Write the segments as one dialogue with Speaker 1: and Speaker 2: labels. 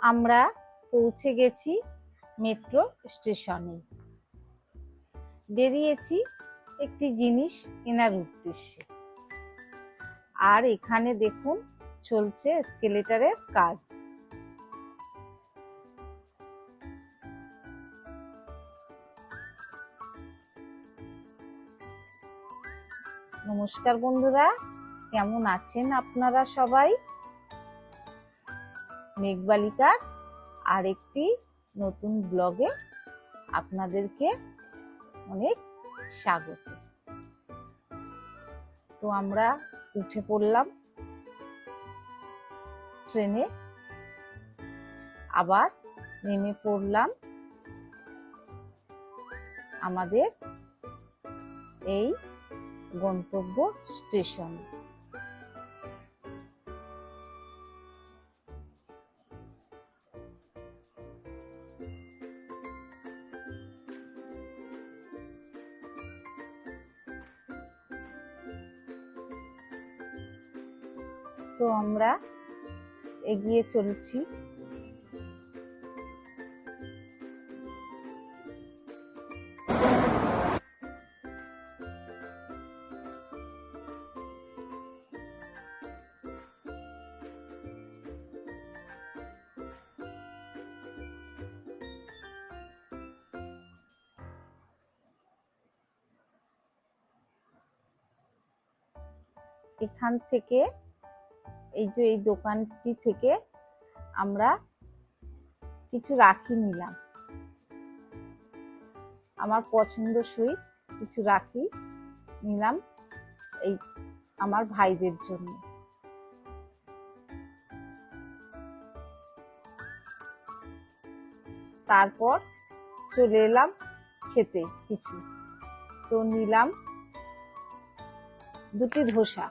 Speaker 1: আমরা পৌঁছে গেছি মেট্রো স্টেশনে। বেরিয়েছি একটি জিনিস কেনার উদ্দেশ্যে। আর এখানে দেখুন, চলছে স্কেলেটারের কাজ। নমস্কার বন্ধুরা, কেমন আছেন আপনারা সবাই? মেঘবালিকার আরেকটি নতুন ব্লগে আপনাদেরকে অনেক স্বাগত। তো আমরা উঠে পড়লাম ট্রেনে। আবার নেমে পড়লাম আমাদের এই গন্তব্য স্টেশন। এগিয়ে চলেছি। এখান থেকে এই যে এই দোকানটি থেকে আমরা কিছু রাখি নিলাম। আমার পছন্দসই কিছু রাখি নিলাম এই আমার ভাইদের জন্য। তারপর চলে এলাম খেতে কিছু। তো নিলাম দুটি ধোসা।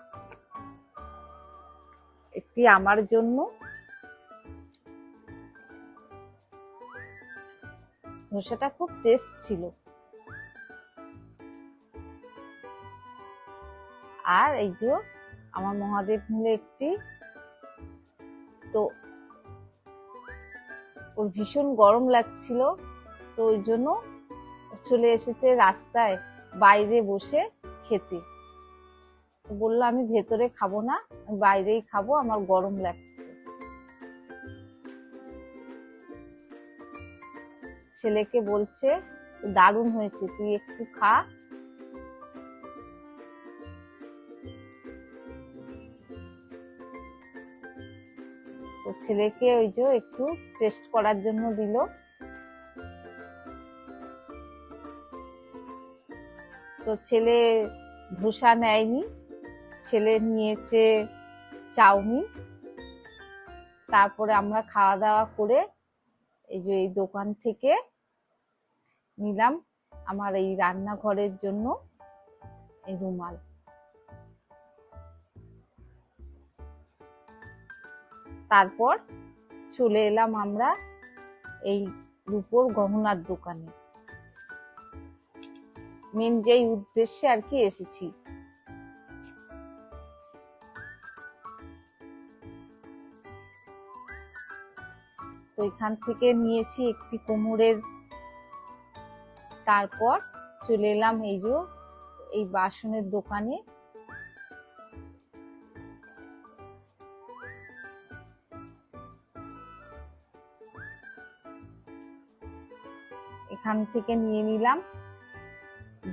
Speaker 1: একটি আমার জন্য। ধোসাটা খুব টেস্ট ছিল। আর এই যে আমার মহাদেব মিলে একটি, তো ওর ভীষণ গরম লাগছিল, তো ওই জন্য চলে এসেছে রাস্তায় বাইরে বসে খেতে। বলল, আমি ভেতরে খাব না বাইরেই খাব, আমার গরম লাগছে। ছেলেকে বলছে, দারুণ হয়েছে, তুই একটু খা। তো ছেলেকে ওই যে একটু টেস্ট করার জন্য দিল। তো ছেলে ধোসা নেয়নি ছেলে নিয়েছে চাউমিন। তারপরে আমরা খাওয়া দাওয়া করে এই যে এই দোকান থেকে নিলাম আমার এই রান্নাঘরের জন্য এই রুমাল। তারপর চলে এলাম আমরা এই রূপোর গহনার দোকানে। মেন যেই উদ্দেশ্যে আর কি এসেছি। তো এখান থেকে নিয়েছি একটি কোমরের। তারপর চলে এলাম এই যে এই বাসনের দোকানে। এখান থেকে নিয়ে নিলাম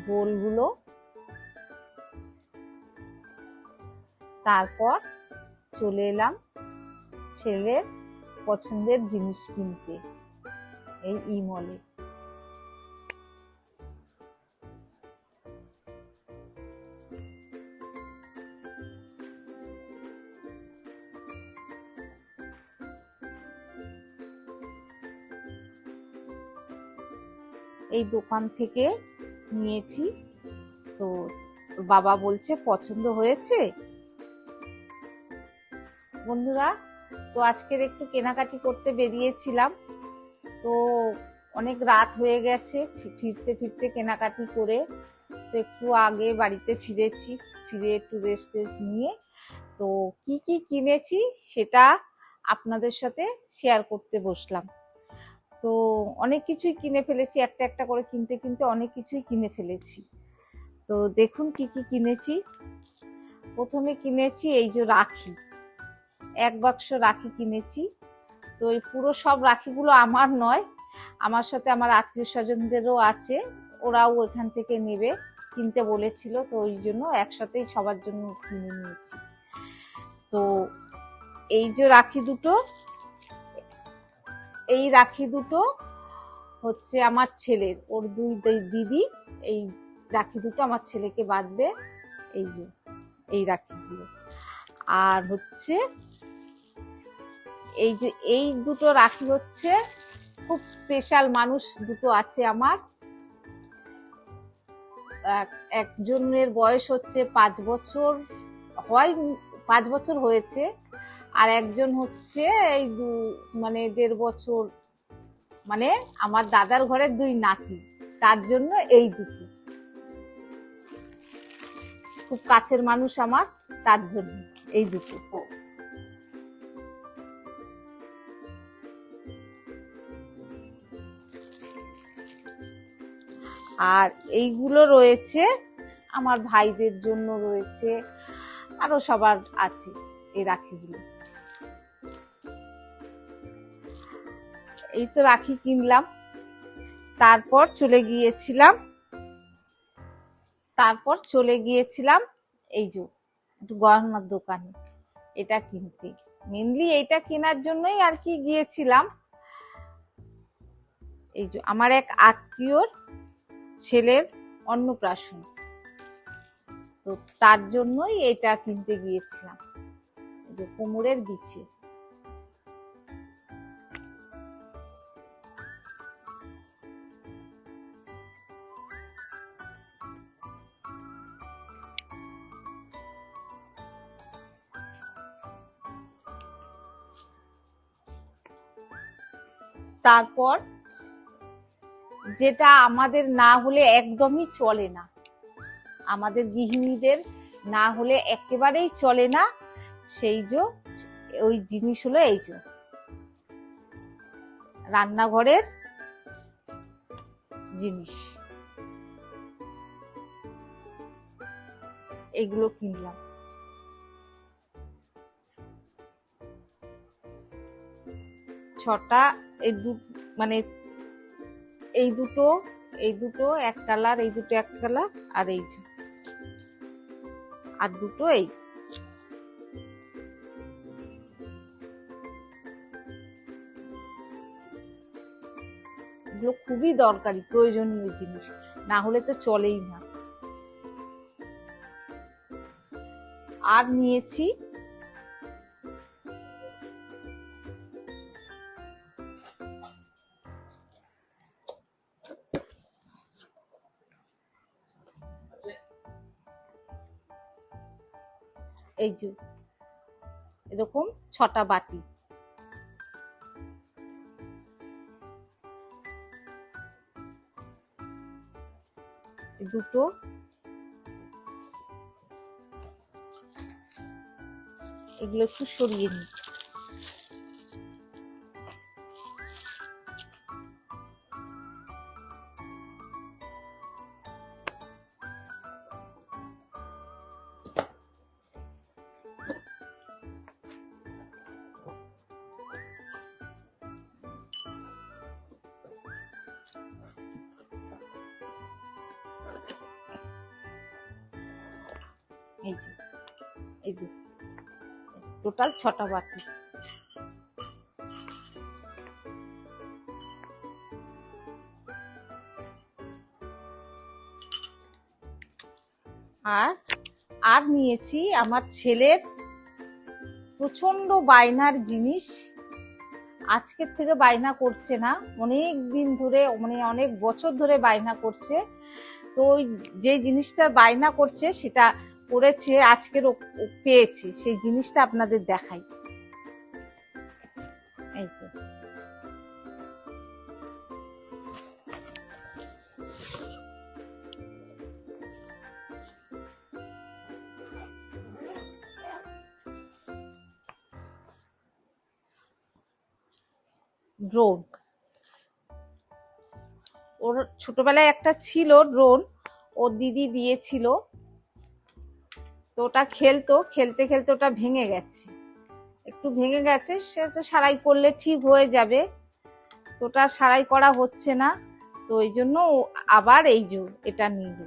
Speaker 1: বোলগুলো। তারপর চলে এলাম ছেলের পছন্দের জিনিস কিনতে এই ই মলে এই দোকান থেকে নিয়েছি। তো বাবা বলছে, পছন্দ হয়েছে? বন্ধুরা তো আজকের একটু কেনাকাটি করতে বেরিয়েছিলাম। তো অনেক রাত হয়ে গেছে ফিরতে ফিরতে কেনাকাটি করে তো একটু আগে বাড়িতে ফিরেছি, ফিরে একটু রেস্ট টেস্ট নিয়ে। তো কি কি কিনেছি সেটা আপনাদের সাথে শেয়ার করতে বসলাম। তো অনেক কিছুই কিনে ফেলেছি, একটা একটা করে কিনতে কিনতে অনেক কিছুই কিনে ফেলেছি। তো দেখুন কি কি কিনেছি। প্রথমে কিনেছি এই যে রাখি। এক বাক্স রাখি কিনেছি। তো এই পুরো সব রাখিগুলো আমার নয়, আমার সাথে আমার আত্মীয় স্বজনদেরও আছে, ওরাও এখান থেকে নেবে, কিনতে বলেছিল, তো ওই জন্য একসাথেই সবার জন্য কিনে নিয়েছি। তো এই যে রাখি দুটো, এই রাখি দুটো হচ্ছে আমার ছেলের, ওর দুই দিদি, এই রাখি দুটো আমার ছেলেকে বাঁধবে, এই যে, এই রাখি রাখিগুলো। আর হচ্ছে এই যে, এই দুটো রাখি হচ্ছে। খুব স্পেশাল মানুষ দুটো আছে আমার। এক- একজনের বয়স হচ্ছে পাঁচ বছর, হয় পাঁচ বছর হয়েছে। আর একজন হচ্ছে এই দু মানে দেড় বছর মানে আমার দাদার ঘরের দুই নাতি, তার জন্য এই দুটো। খুব কাছের মানুষ আমার, তার জন্য এই দুটো। আর এইগুলো রয়েছে, আমার ভাইদের জন্য রয়েছে, আরও সবার আছে এই রাখিগুলো। এই তো রাখি কিনলাম, তারপর চলে গিয়েছিলাম, তারপর চলে গিয়েছিলাম এই যে একটু গহনার দোকানে, এটা কিনতে। মেনলি এইটা কেনার জন্যই আর কি গিয়েছিলাম। এই যে আমার এক আত্মীয়র ছেলের অন্নপ্রাশন। তো তার জন্যই এটা কিনতে গিয়েছিলাম। যে কোমরের বিছে তারপর যেটা আমাদের না হলে একদমই চলে না। আমাদের গৃহিণীদের না হলে একেবারেই চলে না। সেই যে ওই জিনিস হলো এই যে রান্নাঘরের জিনিস। এগুলো কিনলাম। ছটা এই দু মানে এই দুটো এই দুটো এক কালার এই দুটো এক কালার আর এই আর দুটো এই। খুবই দরকারি, প্রয়োজনীয় জিনিস। না হলে তো চলেই না। আর নিয়েছি এই যে এরকম ছটা বাটি। দুটো। এগুলো একটু সরিয়ে নিই। এই যে এই যে, টোটাল ছটা বাটি। আর আর নিয়েছি আমার ছেলের প্রচণ্ড বায়নার জিনিস। আজকের থেকে বায়না করছে না, অনেক দিন ধরে মানে অনেক বছর ধরে বায়না করছে। তো ওই যে জিনিসটা বায়না করছে, সেটা করেছে, আজকের ও- ও পেয়েছে, সেই জিনিসটা আপনাদের দেখাই। এই যে। ড্রোন ওর ছোটবেলায় একটা ছিল ড্রোন ওর দিদি দিয়েছিল। তো ওটা খেলতো, খেলতে খেলতে ওটা ভেঙে গেছে। একটু ভেঙে গেছে, সেটা সারাই করলে ঠিক হয়ে যাবে। তো ওটা সারাই করা হচ্ছে না, তো ওই জন্য আবার এই যে এটা নিল।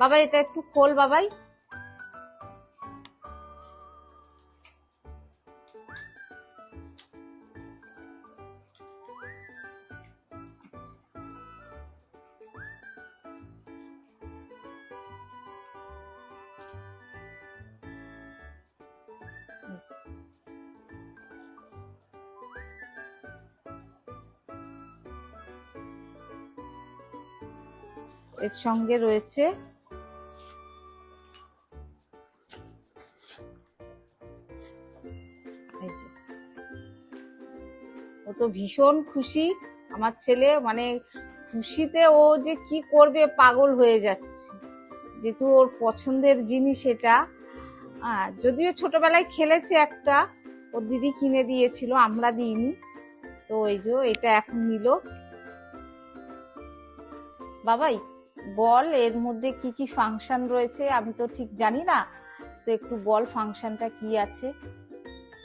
Speaker 1: বাবা এটা একটু খোল বাবাই। আচ্ছা। এর সঙ্গে রয়েছে ও তো ভীষণ খুশি, আমার ছেলে মানে খুশিতে ও যে কি করবে পাগল হয়ে যাচ্ছে যেহেতু ওর পছন্দের জিনিস এটা যদিও ছোটবেলায় খেলেছে একটা, ওর দিদি কিনে দিয়েছিল আমরা দিইনি। তো এই যে এটা এখন নিল। বাবাই, বল এর মধ্যে কি কি ফাংশন রয়েছে? আমি তো ঠিক জানি না। তো একটু বল ফাংশনটা কি আছে?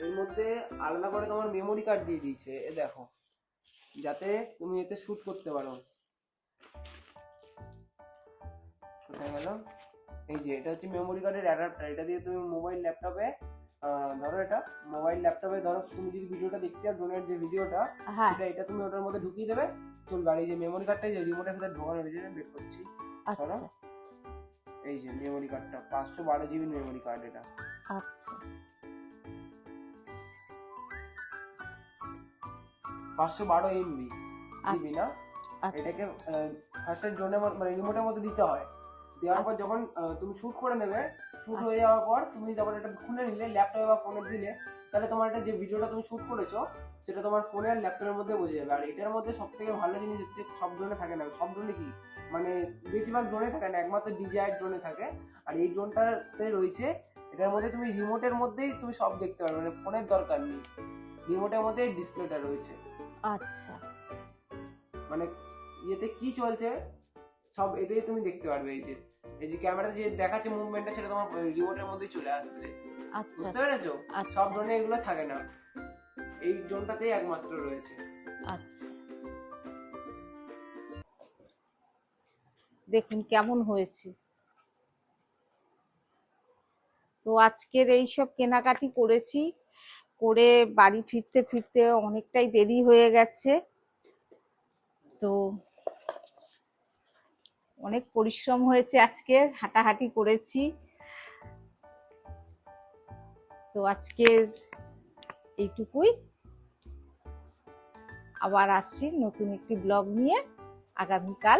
Speaker 2: এর মধ্যে আলাদা করে তোমার মেমোরি কার্ড দিয়ে দিয়েছে। এ দেখো, যাতে তুমি এতে শুট করতে পারো। কোথায় গেল? এই যে এটা হচ্ছে মেমোরি কার্ডের অ্যাডাপ্টার এটা দিয়ে তুমি মোবাইল ল্যাপটপে ধরো এটা মোবাইল ল্যাপটপে ধরো তুমি যদি ভিডিওটা দেখতে চাও ড্রোনের যে ভিডিওটা
Speaker 1: হ্যাঁ।
Speaker 2: সেটা এটা তুমি ওটার মধ্যে ঢুকিয়ে দেবে চলবে। আর এই যে মেমোরি কার্ডটা যে রিমোটের ভিতরে ঢোকানো রয়েছে বের করছি।
Speaker 1: আচ্ছা।
Speaker 2: এই যে মেমোরি কার্ডটা পাঁচশো বারো জিবি মেমোরি কার্ড এটা।
Speaker 1: আচ্ছা।
Speaker 2: পাঁচশো বারো এমবি জিবি না?
Speaker 1: আচ্ছা।
Speaker 2: এটাকে ফার্স্টে ড্রোনের মানে রিমোটের মধ্যে দিতে হয়। দেওয়ার পর যখন তুমি শুট করে নেবে শুট হয়ে যাওয়ার পর তুমি যখন এটা খুলে নিলে ল্যাপটপে বা ফোনে দিলে তাহলে তোমার এটা যে ভিডিওটা তুমি শুট করেছ সেটা তোমার ফোনে আর ল্যাপটপের মধ্যে বোঝা যাবে। আর এটার মধ্যে সব থেকে ভালো জিনিস হচ্ছে সব ড্রোনে থাকে না। সব ড্রোনে কি? মানে বেশিরভাগ ড্রোনে থাকে না একমাত্র ডিজায়ার ড্রোনে থাকে। আর এই ড্রোনটাতে রয়েছে এটার মধ্যে তুমি রিমোটের মধ্যেই তুমি সব দেখতে পারবে মানে ফোনের দরকার নেই। রিমোটের মধ্যে ডিসপ্লেটা রয়েছে।
Speaker 1: আচ্ছা।
Speaker 2: মানে ইয়েতে কি চলছে? সব এতেই তুমি দেখতে পারবে এই যে এই যে ক্যামেরা যে দেখাচ্ছে মুভমেন্টটা সেটা তোমার রিমোটের মধ্যেই চলে আসছে।
Speaker 1: আচ্ছা
Speaker 2: বুঝতে পেরেছ?
Speaker 1: আচ্ছা।
Speaker 2: সব ড্রোনে এগুলো থাকে না। এই ড্রোনটাতেই একমাত্র রয়েছে।
Speaker 1: আচ্ছা। দেখুন কেমন হয়েছে। তো আজকের এই সব কেনাকাটি করেছি করে বাড়ি ফিরতে ফিরতে অনেকটাই দেরি হয়ে গেছে। তো অনেক পরিশ্রম হয়েছে আজকে, হাঁটাহাঁটি করেছি। তো আজকের এইটুকুই। আবার আসছি নতুন একটি ব্লগ নিয়ে। আগামীকাল